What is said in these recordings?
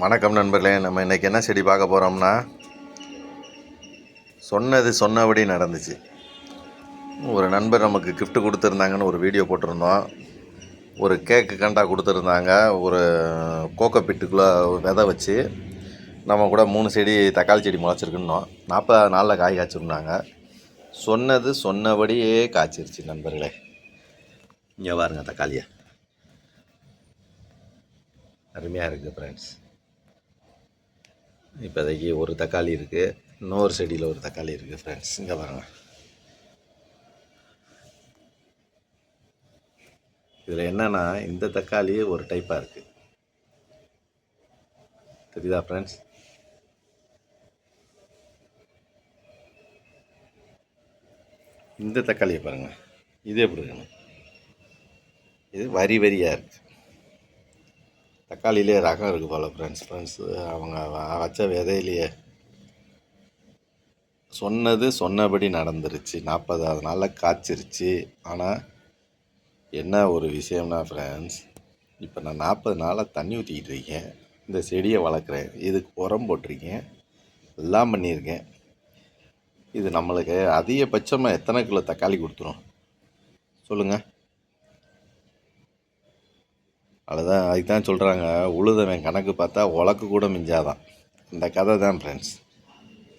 வணக்கம் நண்பர்களே நம்ம இன்றைக்கி என்ன செடி பார்க்க போகிறோம்னா சொன்னது சொன்னபடி நடந்துச்சு. ஒரு நண்பர் நமக்கு கிஃப்ட் கொடுத்துருந்தாங்கன்னு ஒரு வீடியோ போட்டிருந்தோம். ஒரு கேக்கு கண்டா கொடுத்துருந்தாங்க. ஒரு கோக்கப்பிட்டுக்குள்ளே விதை வச்சு நம்ம கூட மூணு செடி தக்காளி செடி முளைச்சிருக்குன்னோம். நாற்பது நாளில் காய் காய்ச்சிருந்தாங்க. சொன்னது சொன்னபடியே காய்ச்சிருச்சு நண்பர்களே. இங்கே பாருங்கள் தக்காளியை. அருமையாக இருக்குது ஃப்ரெண்ட்ஸ் இப்போதைக்கு ஒரு தக்காளி இருக்குது இன்னொரு செடியில் ஒரு தக்காளி இருக்குது ஃப்ரெண்ட்ஸ் இங்கே பாருங்க. இதில் என்னென்னா இந்த தக்காளி ஒரு டைப்பாக இருக்குது தெரியுதா ஃப்ரெண்ட்ஸ் இந்த தக்காளியை பாருங்கள் இது எப்படி இருக்குன்னு? இது வரி வரியாக இருக்குது தக்காளியிலே ரகம் இருக்குது போல் ஃப்ரெண்ட்ஸ் ஃப்ரெண்ட்ஸ் அவங்க வச்ச விதையிலேயே. சொன்னது சொன்னபடி நடந்துருச்சு. நாற்பதாவது நாளில் காய்ச்சிருச்சு. ஆனால் என்ன ஒரு விஷயம்னா ஃப்ரெண்ட்ஸ் இப்போ நான் நாற்பது நாளாக தண்ணி ஊற்றிக்கிட்டு இருக்கேன். இந்த செடியை வளர்க்குறேன். இதுக்கு உரம் போட்டிருக்கேன். எல்லாம் பண்ணியிருக்கேன். இது நம்மளுக்கு அதிகபட்சமாக எத்தனை கிலோ தக்காளி கொடுத்துரும்? சொல்லுங்கள் அதுதான் அதுக்கு தான் சொல்கிறாங்க உழுதவன் கணக்கு பார்த்தா உலக்கு கூட மிஞ்சாதான். இந்த கதை தான் ஃப்ரெண்ட்ஸ்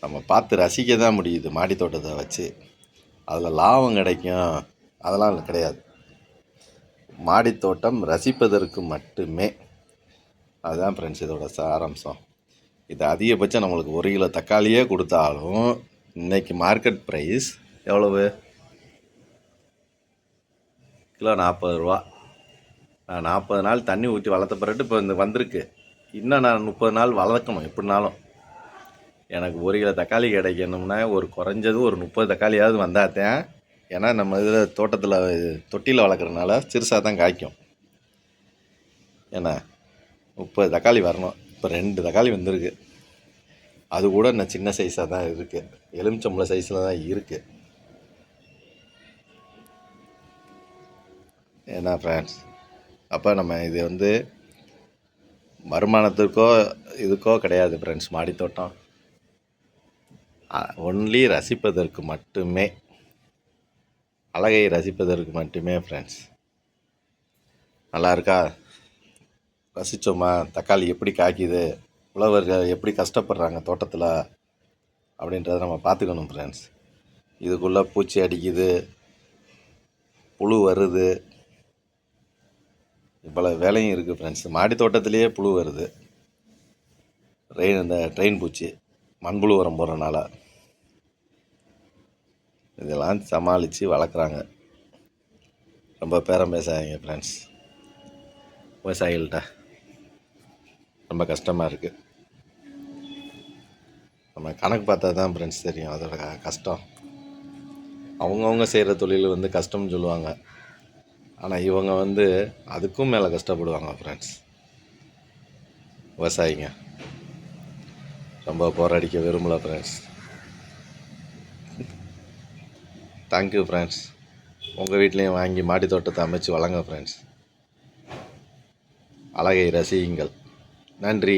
நம்ம பார்த்து ரசிக்க தான் முடியுது மாடி தோட்டத்தை வச்சு. அதில் லாபம் கிடைக்கும். அதெல்லாம் கிடையாது. மாடித்தோட்டம் ரசிப்பதற்கு மட்டுமே. அதுதான் ஃப்ரெண்ட்ஸ் இதோட சாராம்சம். இது அதிகபட்சம் நம்மளுக்கு ஒரு கிலோ தக்காளியே கொடுத்தாலும் இன்றைக்கி மார்க்கெட் ப்ரைஸ் எவ்வளவு? கிலோ நாற்பது ரூபா. நான் நாற்பது நாள் தண்ணி ஊற்றி வளர்த்த பிறகு இப்போ இந்த வந்திருக்கு. இன்னும் நான் முப்பது நாள் வளர்க்கணும் எப்படினாலும். எனக்கு ஒரு கிலோ தக்காளி கிடைக்கணும்னா ஒரு குறைஞ்சது ஒரு முப்பது தக்காளியாவது வந்தாத்தேன் ஏன்னா நம்ம இதில் தோட்டத்தில் தொட்டியில் வளர்க்குறதுனால சிறுசாக தான் காய்க்கும். என்ன முப்பது தக்காளி வரணும். இப்போ ரெண்டு தக்காளி வந்திருக்கு. அது கூட இன்னும் சின்ன சைஸாக தான் இருக்குது எலுமிச்சம்பழ சைஸில் தான் இருக்குது என்ன ஃப்ரெண்ட்ஸ் அப்போ நம்ம இது வந்து வருமானத்துக்கோ இதுக்கோ கிடையாது ஃப்ரெண்ட்ஸ் மாடித்தோட்டம் ஒன்லி ரசிப்பதற்கு மட்டுமே. அழகை ரசிப்பதற்கு மட்டுமே ஃப்ரெண்ட்ஸ் நல்லா இருக்கா? ரசித்தோமா தக்காளி எப்படி காய்க்குது? உழவர்கள் எப்படி கஷ்டப்படுறாங்க தோட்டத்தில்? அப்படின்றத நம்ம பார்த்துக்கணும் ஃப்ரெண்ட்ஸ் இதுக்குள்ளே பூச்சி அடிக்குது புழு வருது. இவ்வளோ வேலையும் இருக்குது ஃப்ரெண்ட்ஸ் மாடி தோட்டத்திலேயே புழு வருது. ரெயின் இந்த ட்ரெயின் பூச்சி மண்புழு உரம் போடுறனால இதெல்லாம் சமாளித்து வளர்க்குறாங்க. ரொம்ப பேரம் பேசாதீங்க ஃப்ரெண்ட்ஸ் விவசாயிகள்கிட்ட ரொம்ப கஷ்டமாக இருக்குது நம்ம கணக்கு பார்த்தா தான் ஃப்ரெண்ட்ஸ் தெரியும். அதோட க- கஷ்டம். அவங்கவுங்க செய்கிற தொழில் வந்து கஷ்டம்னு சொல்லுவாங்க. ஆனால் இவங்க வந்து அதுக்கும் மேலே கஷ்டப்படுவாங்க ஃப்ரெண்ட்ஸ் விவசாயிங்க. ரொம்ப போராடிக்க விரும்பல ஃப்ரெண்ட்ஸ் தேங்க்யூ ஃப்ரெண்ட்ஸ் உங்கள் வீட்லேயும் வாங்கி மாடி தோட்டத்தை அமைச்சு வழங்க ஃப்ரெண்ட்ஸ் அழகை ரசியுங்கள். நன்றி.